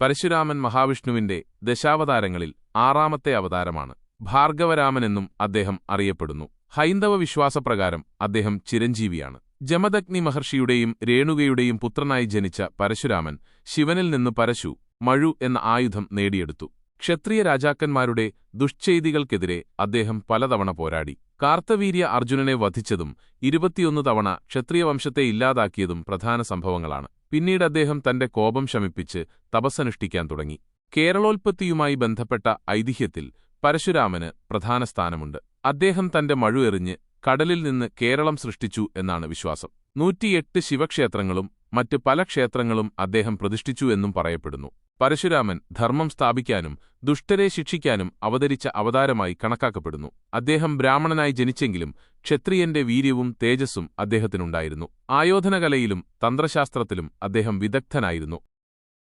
പരശുരാമൻ മഹാവിഷ്ണുവിന്റെ ദശാവതാരങ്ങളിൽ ആറാമത്തെ അവതാരമാണ്. ഭാർഗവരാമൻ എന്നും അദ്ദേഹം അറിയപ്പെടുന്നു. ഹൈന്ദവ വിശ്വാസപ്രകാരം അദ്ദേഹം ചിരഞ്ജീവിയാണ്. ജമദഗ്നി മഹർഷിയുടെയും രേണുകയുടെയും പുത്രനായി ജനിച്ച പരശുരാമൻ ശിവനിൽ നിന്ന് പരശു മഴു എന്ന ആയുധം നേടിയെടുത്തു. ക്ഷത്രിയ രാജാക്കന്മാരുടെ ദുഷ്ചെയ്തികൾക്കെതിരെ അദ്ദേഹം പലതവണ പോരാടി. കാർത്തവീര്യ അർജുനനെ വധിച്ചതും ഇരുപത്തിയൊന്ന് തവണ ക്ഷത്രിയവംശത്തെ ഇല്ലാതാക്കിയതും പ്രധാന സംഭവങ്ങളാണ്. പിന്നീട് അദ്ദേഹം തന്റെ കോപം ശമിപ്പിച്ച് തപസ്സനുഷ്ഠിക്കാൻ തുടങ്ങി. കേരളോൽപ്പത്തിയുമായി ബന്ധപ്പെട്ട ഐതിഹ്യത്തിൽ പരശുരാമന് പ്രധാന സ്ഥാനമുണ്ട്. അദ്ദേഹം തന്റെ മഴു എറിഞ്ഞ് കടലിൽ നിന്ന് കേരളം സൃഷ്ടിച്ചു എന്നാണ് വിശ്വാസം. നൂറ്റിയെട്ട് ശിവക്ഷേത്രങ്ങളും മറ്റ് പല ക്ഷേത്രങ്ങളും അദ്ദേഹം പ്രതിഷ്ഠിച്ചു എന്നും പറയപ്പെടുന്നു. പരശുരാമൻ ധർമ്മം സ്ഥാപിക്കാനും ദുഷ്ടരെ ശിക്ഷിക്കാനും അവതരിച്ച അവതാരമായി കണക്കാക്കപ്പെടുന്നു. അദ്ദേഹം ബ്രാഹ്മണനായി ജനിച്ചെങ്കിലും ക്ഷത്രിയന്റെ വീര്യവും തേജസ്സും അദ്ദേഹത്തിനുണ്ടായിരുന്നു. ആയോധനകലയിലും തന്ത്രശാസ്ത്രത്തിലും അദ്ദേഹം വിദഗ്ധനായിരുന്നു.